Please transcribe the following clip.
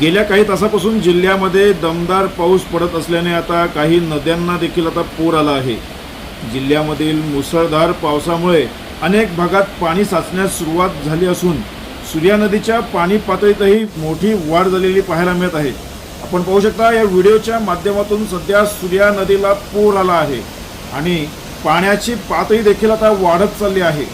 गेल्या काही तासापासून जिल्ह्यामध्ये दमदार पाऊस पडत असल्याने आता काही नद्यांना देखील आता पूर आला आहे. जिल्ह्यामधील मुसळधार पावसामुळे अनेक भागात पाणी साचण्यास सुरुवात झाली असून सूर्या नदीच्या पाणी पातळीतही मोठी वाढ झालेली पाहायला मिळत आहे. आपण पाहू शकता या व्हिडिओच्या माध्यमातून सध्या सूर्या नदीला पूर आला आहे आणि पाण्याची पातळी देखील आता वाढत चालली आहे.